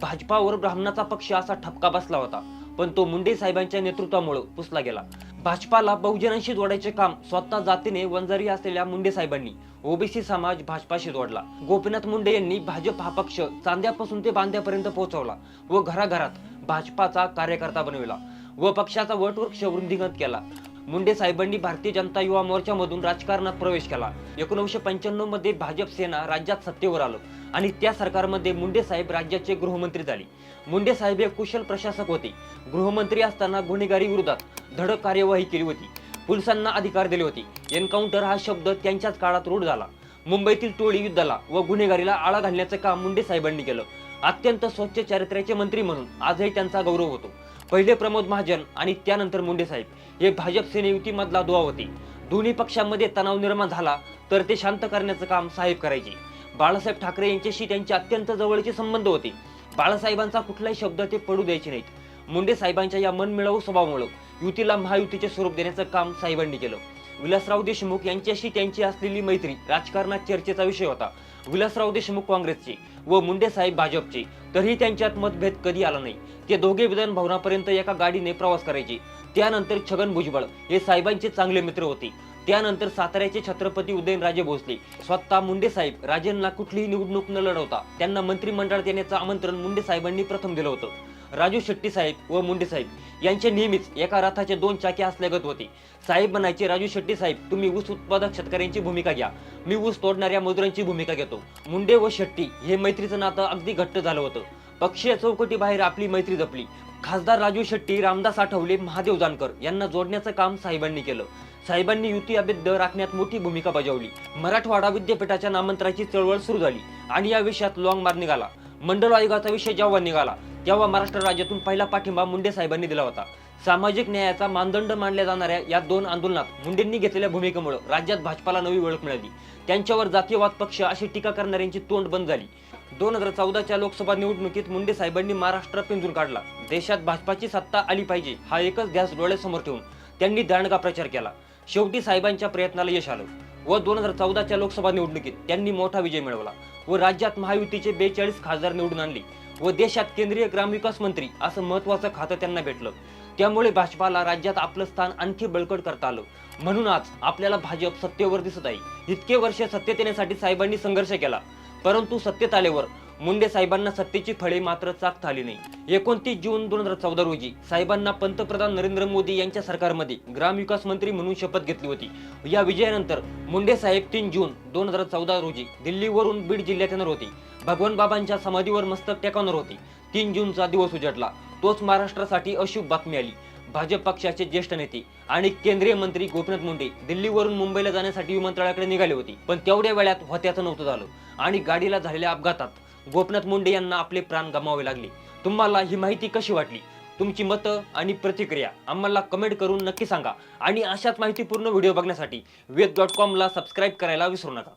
भाजपावर ब्राह्मणाचा पक्ष असा ठपका बसला होता पण तो मुंडे साहेबांच्या नेतृत्वामुळे पुसला गेला. भाजपाला बहुजनांशी जोडायचे काम स्वतः जातीने वंजारी असलेल्या मुंडे साहेबांनी ओबीसी समाज भाजपाशी जोडला. गोपीनाथ मुंडे यांनी भाजप हा पक्ष चांद्यापासून ते बांध्यापर्यंत पोहोचवला व घराघरात भाजपाचा कार्यकर्ता बनविला व पक्षाचा वटवृक्ष वृद्धिंगत केला. मुंडे साहेबांनी भारतीय जनता युवा मोर्चामधून राजकारणात प्रवेश केला. एकोणीसशे पंच्याण्णवमध्ये भाजप सेना राज्यात सत्तेवर आलं आणि त्या सरकारमध्ये मुंडे साहेब राज्याचे गृहमंत्री झाले. मुंडे साहेब हे कुशल प्रशासक होते. गृहमंत्री असताना गुन्हेगारी विरोधात धडक कार्यवाही केली होती. पोलिसांना अधिकार दिले होते. एन्काउंटर हा शब्द त्यांच्याच काळात रूढ झाला. मुंबईतील टोळी युद्धाला व गुन्हेगारीला आळा घालण्याचं काम मुंडे साहेबांनी केलं. अत्यंत स्वच्छ चारित्र्याचे मंत्री म्हणून आजही त्यांचा गौरव होतो. पहिले प्रमोद महाजन आणि त्यानंतर मुंडे साहेब हे भाजप सेनेयुतीमधला दुवा होते. दोन्ही पक्षांमध्ये तणाव निर्माण झाला तर ते शांत करण्याचं काम साहेब करायचे. बाळासाहेब ठाकरे यांच्याशी त्यांचे अत्यंत जवळचे संबंध होते. बाळासाहेबांचा कुठलाही शब्द ते पडू द्यायचे नाहीत. मुंडे साहेबांच्या या मनमिळावू स्वभावामुळे युतीला महायुतीचे स्वरूप देण्याचं काम साहेबांनी केलं. विलासराव देशमुख यांच्याशी त्यांची असलेली मैत्री राजकारणात चर्चेचा विषय होता. विलासराव देशमुख काँग्रेसचे व मुंडे साहेब भाजपचे. तरीही त्यांच्यात मतभेद कधी आला नाही. ते दोघे विधान भवनापर्यंत एका गाडीने प्रवास करायचे. त्यानंतर छगन भुजबळ हे साहेबांचे चांगले मित्र होते. त्यानंतर साताऱ्याचे छत्रपती उदयनराजे भोसले स्वतः मुंडे साहेब राजेंना कुठलीही निवडणूक न लढवता त्यांना मंत्रिमंडळात येण्याचं आमंत्रण मुंडे साहेबांनी प्रथम दिलं होतं. राजू शेट्टी साहेब व मुंडे साहेब यांचे नेहमीच एका रथाचे दोन चाके असल्यागत होते. साहेब म्हणायचे राजू शेट्टी साहेब तुम्ही ऊस उत्पादक शेतकऱ्यांची भूमिका घ्या. मी ऊस तोडणाऱ्या मजुरांची भूमिका घेतो. मुंडे व शेट्टी हे मैत्रीचं नातं अगदी घट्ट झालं होतं. पक्षीय चौकटी बाहेर आपली मैत्री जपली. खासदार राजू शेट्टी रामदास आठवले महादेव जानकर यांना जोडण्याचं काम साहेबांनी केलं. साहेबांनी युती अबेद्ध राखण्यात मोठी भूमिका बजावली. मराठवाडा विद्यापीठाच्या नामांतराची चळवळ सुरू झाली आणि या विषयात लॉंग मार निघाला. मंडल आयोगाचा विषय जेव्हा निघाला तेव्हा महाराष्ट्र राज्यातून पहिला पाठिंबा मुंडे साहेबांनी दिला होता. सामाजिक न्यायाचा मानदंड मानल्या जाणाऱ्या या दोन आंदोलनात मुंडेंनी घेतलेल्या भूमिकेमुळे राज्यात भाजपाला नवी ओळख मिळाली. त्यांच्यावर जातीयवाद पक्ष अशी टीका करणाऱ्यांची तोंड बंद झाली. दोन हजार चौदाच्या लोकसभा निवडणुकीत मुंडे साहेबांनी महाराष्ट्र पिंजून काढला. देशात भाजपाची सत्ता आली पाहिजे हा एकच ध्यास डोळ्यासमोर ठेवून त्यांनी दांडगा प्रचार केला. शेवटी साहेबांच्या प्रयत्नाला यश आलं व दोन हजार चौदाच्या लोकसभा निवडणुकीत त्यांनी मोठा विजय मिळवला. व राज्यात महायुतीचे बेचाळीस खासदार निवडून आणले व देशात केंद्रीय ग्रामविकास मंत्री असं महत्वाचं खातं त्यांना भेटलं. त्यामुळे भाजपाला राज्यात आपलं स्थान आणखी बळकट करता आलं. म्हणून आज आपल्याला भाजप सत्तेवर दिसत आहे. इतके वर्ष सत्तेत येण्यासाठी साहेबांनी संघर्ष केला. परंतु सत्तेत आल्यावर मुंडे साहेबांना सत्तेची फळे मात्र चाकता आली नाही. एकोणतीस जून दोन हजार चौदा रोजी साहेबांना पंतप्रधान नरेंद्र मोदी यांच्या सरकारमध्ये ग्रामविकास मंत्री म्हणून शपथ घेतली होती. या विजयानंतर मुंडे साहेब तीन जून दोन हजार चौदा रोजी दिल्लीवरून बीड जिल्ह्यात येणार होते. भगवान बाबांच्या समाधीवर मस्तक टेकवणार होते. तीन जूनचा दिवस उजाडला तोच महाराष्ट्रासाठी अशुभ बातमी आली. भाजप पक्षाचे ज्येष्ठ नेते आणि केंद्रीय मंत्री गोपीनाथ मुंडे दिल्लीवरून मुंबईला जाण्यासाठी विमानतळाकडे निघाले होते. पण तेवढ्या वेळात होत्याचं नव्हतं झालं आणि गाडीला झालेल्या अपघातात गोपीनाथ मुंडे यांना आपले प्राण गमावे लागले. तुम्हाला ही माहिती कशी वाटली? तुमची मतं आणि प्रतिक्रिया आम्हाला कमेंट करून नक्की सांगा. आणि अशाच माहितीपूर्ण व्हिडिओ बघण्यासाठी वेद डॉट कॉमला सबस्क्राईब करायला विसरू नका.